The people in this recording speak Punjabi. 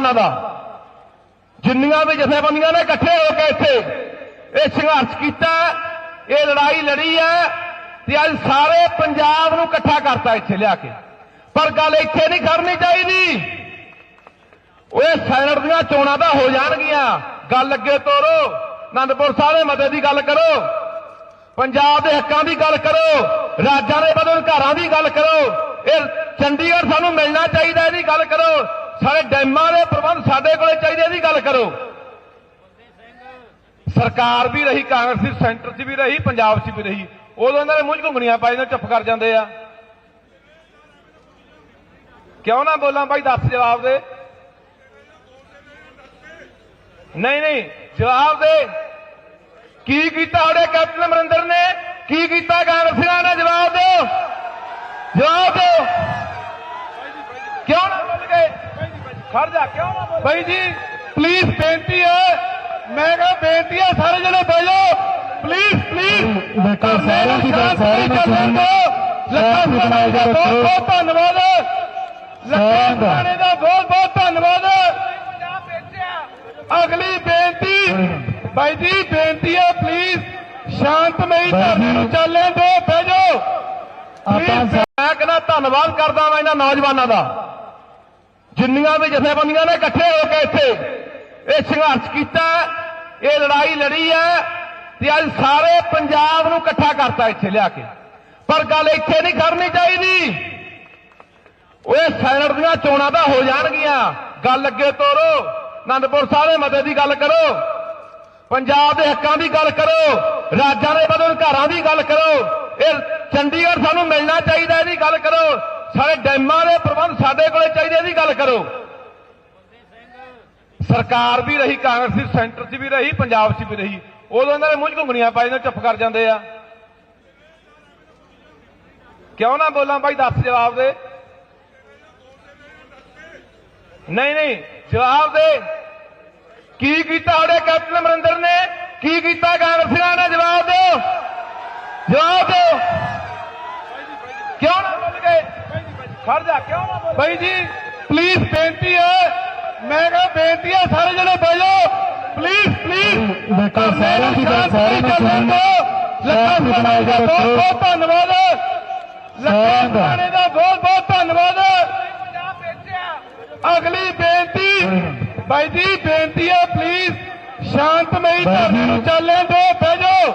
ਨੌਜਵਾਨਾਂ ਦਾ। ਜਿੰਨੀਆਂ ਵੀ ਜਥੇਬੰਦੀਆਂ ਨੇ ਇਕੱਠੇ ਹੋ ਕੇ ਇੱਥੇ ਇਹ ਸੰਘਰਸ਼ ਕੀਤਾ, ਇਹ ਲੜਾਈ ਲੜੀ ਹੈ ਤੇ ਅੱਜ ਸਾਰੇ ਪੰਜਾਬ ਨੂੰ ਇਕੱਠਾ ਕਰਤਾ ਇੱਥੇ ਲਿਆ ਕੇ। ਪਰ ਗੱਲ ਇੱਥੇ ਨਹੀਂ ਕਰਨੀ ਚਾਹੀਦੀ। ਓਏ ਸੈਨਟ ਦੀਆਂ ਚੋਣਾਂ ਤਾਂ ਹੋ ਜਾਣਗੀਆਂ। ਗੱਲ ਅੱਗੇ ਤੋਰੋ। ਅਨੰਦਪੁਰ ਸਾਹਿਬ ਦੇ ਮਤੇ ਦੀ ਗੱਲ ਕਰੋ। ਪੰਜਾਬ ਦੇ ਹੱਕਾਂ ਦੀ ਗੱਲ ਕਰੋ। ਰਾਜਾਂ ਦੇ ਬਦਲ ਘਰਾਂ ਦੀ ਗੱਲ ਕਰੋ। ਇਹ ਚੰਡੀਗੜ੍ਹ ਸਾਨੂੰ ਮਿਲਣਾ ਚਾਹੀਦਾ ਇਹਦੀ ਗੱਲ ਕਰੋ। ਸਾਰੇ ਡੈਮਾਂ ਦੇ ਪ੍ਰਬੰਧ ਸਾਡੇ ਕੋਲੇ ਚਾਹੀਦੇ ਇਹਦੀ ਗੱਲ ਕਰੋ। ਸਰਕਾਰ ਵੀ ਰਹੀ, ਕਾਂਗਰਸ ਦੀ ਸੈਂਟਰ 'ਚ ਵੀ ਰਹੀ, ਪੰਜਾਬ 'ਚ ਵੀ ਰਹੀ। ਉਦੋਂ ਇਹਨਾਂ ਦੇ ਮੂੰਹ 'ਚ ਘੁੰਗਣੀਆਂ ਪਾਈ ਨੇ, ਚੁੱਪ ਕਰ ਜਾਂਦੇ ਆ। ਕਿਉਂ ਨਾ ਬੋਲਾਂ ਭਾਈ ਦੱਸ ਜਵਾਬ ਦੇ। ਨਹੀਂ ਨਹੀਂ, ਜਵਾਬ ਦੇ। ਕੀ ਕੀਤਾ ਉਹਦੇ ਕੈਪਟਨ ਅਮਰਿੰਦਰ ਨੇ? ਕੀ ਕੀਤਾ ਕਾਂਗਰਸੀਆਂ ਨੇ? ਜਵਾਬ ਦਿਓ ਕਿਉਂ ਨਾ ਬੋਲ ਗਏ ਖੜ ਜਾ ਕਿਉਂ ਨਾ ਬੋਲ? ਭਾਈ ਜੀ ਪਲੀਜ਼ ਬੇਨਤੀ ਹੈ। ਮੈਂ ਕਹਾਂ ਬੇਨਤੀ ਹੈ ਸਾਰੇ ਜਣੇ ਬਹਿ ਜਾਓ। ਪਲੀਜ਼ ਪਲੀਜ਼ ਦੇਖੋ ਸਾਰਿਆਂ ਦੀ ਗੱਲ ਸਾਰਿਆਂ ਨੂੰ ਸੁਣਨ ਲੱਖਾਂ ਦਾ ਸੁਣਨ ਬਹੁਤ ਬਹੁਤ ਧੰਨਵਾਦ। ਲੱਖਾਂ ਸਾਰਿਆਂ ਦਾ। ਸੁਣਾਏ ਦਾ ਬਹੁਤ ਬਹੁਤ ਧੰਨਵਾਦ। ਅਗਲੀ ਬੇਨਤੀ ਬਾਈ ਜੀ ਬੇਨਤੀ ਹੈ ਪਲੀਜ਼ ਸ਼ਾਂਤਮਈ ਧਰਨੇ ਨੂੰ ਜੀ। ਚੱਲਣ ਦਿਓ ਬਹਿ ਜਾਓ। ਮੈਂ ਕਹਿੰਦਾ ਧੰਨਵਾਦ ਕਰਦਾ ਮੈਂ ਇਹਨਾਂ ਨੌਜਵਾਨਾਂ ਦਾ। ਜਿੰਨੀਆਂ ਵੀ ਜਥੇਬੰਦੀਆਂ ਨੇ ਇਕੱਠੇ ਹੋ ਕੇ ਇੱਥੇ ਇਹ ਸੰਘਰਸ਼ ਕੀਤਾ, ਇਹ ਲੜਾਈ ਲੜੀ ਹੈ ਤੇ ਅੱਜ ਸਾਰੇ ਪੰਜਾਬ ਨੂੰ ਇਕੱਠਾ ਕਰਤਾ ਇੱਥੇ ਲਿਆ ਕੇ। ਪਰ ਗੱਲ ਇੱਥੇ ਨਹੀਂ ਕਰਨੀ ਚਾਹੀਦੀ। ਓਏ ਸੈਨਟ ਦੀਆਂ ਚੋਣਾਂ ਤਾਂ ਹੋ ਜਾਣਗੀਆਂ। ਗੱਲ ਅੱਗੇ ਤੋਰੋ। ਅਨੰਦਪੁਰ ਸਾਹਿਬ ਦੇ ਮਤੇ ਦੀ ਗੱਲ ਕਰੋ। ਪੰਜਾਬ ਦੇ ਹੱਕਾਂ ਦੀ ਗੱਲ ਕਰੋ। ਰਾਜਾਂ ਦੇ ਬਦਲ ਘਰਾਂ ਦੀ ਗੱਲ ਕਰੋ। ਇਹ ਚੰਡੀਗੜ੍ਹ ਸਾਨੂੰ ਮਿਲਣਾ ਚਾਹੀਦਾ ਇਹਦੀ ਗੱਲ ਕਰੋ। ਸਾਰੇ ਡੈਮਾਂ ਦੇ ਪ੍ਰਬੰਧ ਸਾਡੇ ਕੋਲੇ ਚਾਹੀਦੇ ਇਹਦੀ ਗੱਲ ਕਰੋ। ਸਰਕਾਰ ਵੀ ਰਹੀ, ਕਾਂਗਰਸ ਦੀ ਸੈਂਟਰ 'ਚ ਵੀ ਰਹੀ, ਪੰਜਾਬ 'ਚ ਵੀ ਰਹੀ। ਉਦੋਂ ਇਹਨਾਂ ਦੇ ਮੂੰਹ 'ਚ ਘੁੰਗਣੀਆਂ ਪਾਈ ਨੇ ਚੁੱਪ ਕਰ ਜਾਂਦੇ ਆ। ਕਿਉਂ ਨਾ ਬੋਲਾਂ ਭਾਈ ਦੱਸ ਜਵਾਬ ਦੇ। ਨਹੀਂ ਨਹੀਂ, ਜਵਾਬ ਦੇ। ਕੀ ਕੀਤਾ ਉਹਦੇ ਕੈਪਟਨ ਅਮਰਿੰਦਰ ਨੇ? ਕੀ ਕੀਤਾ ਕਾਂਗਰਸੀਆਂ ਨੇ? ਜਵਾਬ ਦਿਓ। ਜਵਾਬ ਦਿਓ ਕਿਉਂ ਨਾ ਬੋਲ ਗਏ ਖੜ ਜਾ ਕਿਉਂ ਨਾ ਬੋਲ? ਭਾਈ ਜੀ ਪਲੀਜ਼ ਬੇਨਤੀ ਹੈ। ਮੈਂ ਕਹਾਂ ਬੇਨਤੀ ਹੈ ਸਾਰੇ ਜਣੇ ਬਹਿ ਜਾਓ। ਪਲੀਜ਼ ਪਲੀਜ਼ ਦੇਖੋ ਸਾਰਿਆਂ ਦੀ ਗੱਲ ਸਾਰਿਆਂ ਨੂੰ ਸੁਣਨ ਲੱਖਾਂ ਸੁਣਾਏ ਦਾ ਬਹੁਤ। ਬਹੁਤ ਧੰਨਵਾਦ। ਲੱਖਾਂ ਸਾਰਿਆਂ ਦਾ। ਬਹੁਤ ਬਹੁਤ ਧੰਨਵਾਦ। ਅਗਲੀ ਬੇਨਤੀ ਬਾਈ ਜੀ ਬੇਨਤੀ ਹੈ ਪਲੀਜ਼ ਸ਼ਾਂਤਮਈ ਬਾਈ ਧਰਨੇ ਜੀ। ਨੂੰ ਚੱਲਣ ਦਿਓ ਬਹਿ ਜਾਓ।